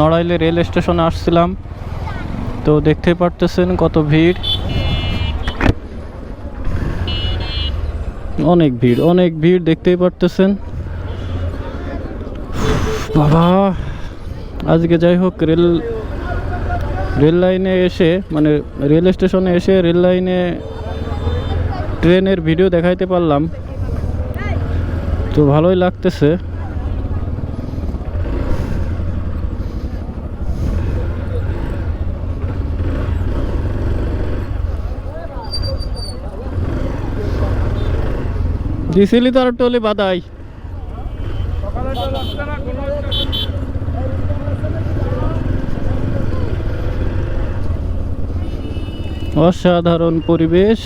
নড়াইলে rail স্টেশনে আসছিলাম। তো দেখতে পারতেছেন কত ভিড়। অনেক ভিড় অনেক ভিড় দেখতেই পারতেছেন। বাবা, আজকে যাই হোক, রেল রেল লাইনে এসে মানে রেল স্টেশনে এসে রেল লাইনে ট্রেনের ভিডিও দেখাইতে পারলাম। তো ভালোই লাগতেছে। দিছিলি তো আর টলি বাদাই অসাধারণ পরিবেশ।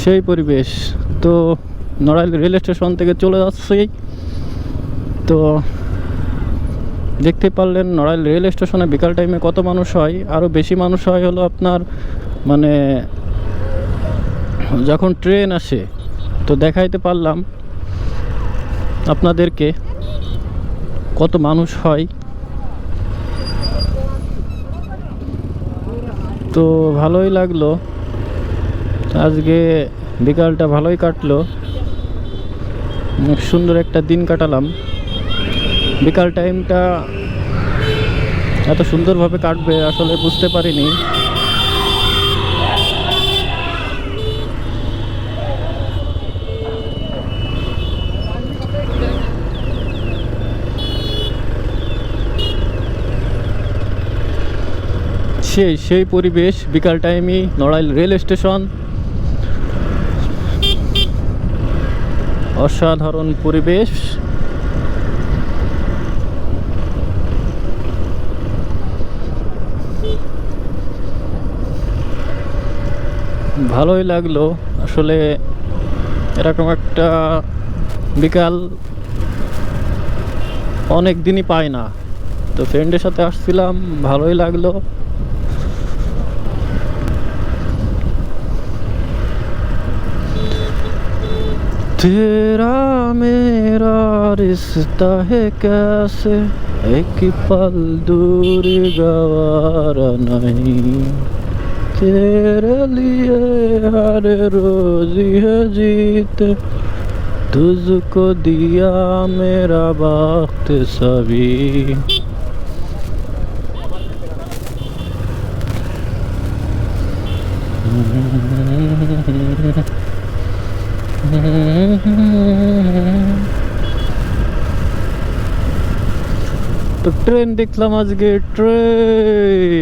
সেই পরিবেশ। তো নড়াইল রেল স্টেশন থেকে চলে যাচ্ছি। তো দেখতে পারলেন নড়াইল রেল স্টেশনে বিকাল টাইমে কত মানুষ হয়? আরও বেশি মানুষ হয় হলো আপনার মানে যখন ট্রেন আসে, তো দেখাইতে পারলাম আপনাদেরকে কত মানুষ হয়। তো ভালোই লাগল। আজকে বিকালটা ভালোই কাটলো। সুন্দর একটা দিন কাটালাম। বিকাল টাইমটা এত সুন্দরভাবে কাটবে, আসলে বুঝতে পারিনি। সেই সেই পরিবেশ বিকাল টাইমই নড়াইল রেল স্টেশন। অসাধারণ পরিবেশ। ভালোই লাগল। আসলে এরকম একটা বিকাল অনেক দিনই পাই না। তো ফ্রেন্ডের সাথে আসছিলাম, ভালোই লাগল। तेरा मेरा रिश्ता है कैसे? एक पल दूर गवारा नहीं। तेरे लिए हर रोज है जीत। तुझको दिया मेरा वक्त सभी। তো ট্রেন দেখলাম আজকে ট্রেন!